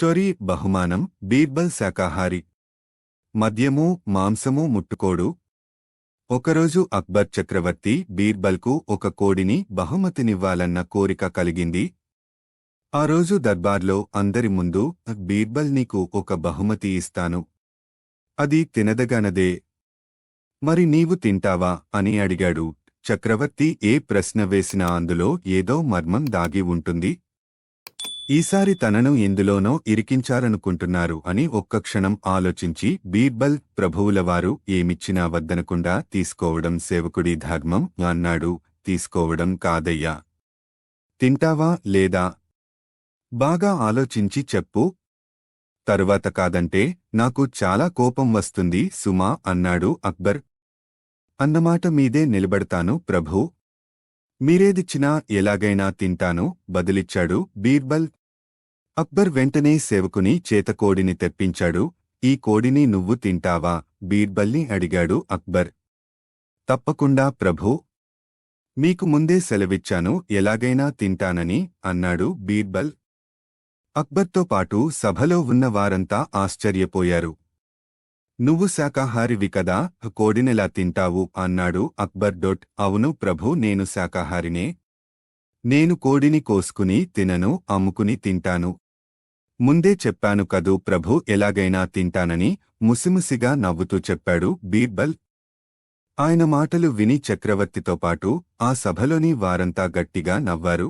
Story బహుమానం బీర్బల్ శాకాహారి. మద్యము మాంసము ముట్టుకోడు. ఒకరోజు అక్బర్ చక్రవర్తి బీర్బల్కు ఒక కోడిని బహుమతినివ్వాలన్న కోరిక కలిగింది. ఆ రోజు దర్బార్లో అందరి ముందు బీర్బల్ నీకు ఒక బహుమతి ఇస్తాను. అది తినదగనదే. మరి నీవు తింటావా? అని అడిగాడు. చక్రవర్తి ఏ ప్రశ్న వేసినా అందులో ఏదో మర్మం దాగి ఉంటుంది. ఈసారి తనను ఎందులోనో ఇరికించారనుకుంటున్నారు అని ఒక్క క్షణం ఆలోచించి బీర్బల్ ప్రభువులవారు ఏమిచ్చినా వద్దనకుండా తీసుకోవడం సేవకుడి ధర్మం అన్నాడు. తీసుకోవడం కాదయ్యా. తింటావా లేదా? బాగా ఆలోచించి చెప్పు. తరువాత కాదంటే నాకు చాలా కోపం వస్తుంది సుమా అన్నాడు అక్బర్. అన్నమాట మీదే నిలబడతాను ప్రభూ. మీరేదిచ్చినా ఎలాగైనా తింటాను బదిలిచ్చాడు బీర్బల్ అక్బర్ వెంటనే సేవకుని చేత కోడిని తెప్పించాడు. ఈ కోడిని నువ్వు తింటావా? బీర్బల్ని అడిగాడు అక్బర్. తప్పకుండా ప్రభూ. మీకు ముందే సెలవిచ్చాను ఎలాగైనా తింటానని అన్నాడు బీర్బల్. అక్బర్తో పాటు సభలో ఉన్న వారంతా ఆశ్చర్యపోయారు. నువ్వు శాకాహారివి కదా కోడినెలా తింటావు? అన్నాడు అక్బర్ డొట్. అవును ప్రభు నేను శాకాహారినే. నేను కోడిని కోసుకుని తినను అమ్ముకుని తింటాను. ముందే చెప్పాను కదూ ప్రభు ఎలాగైనా తింటానని ముసిముసిగా నవ్వుతూ చెప్పాడు బీర్బల్. ఆయన మాటలు విని చక్రవర్తితో పాటు ఆ సభలోని వారంతా గట్టిగా నవ్వారు.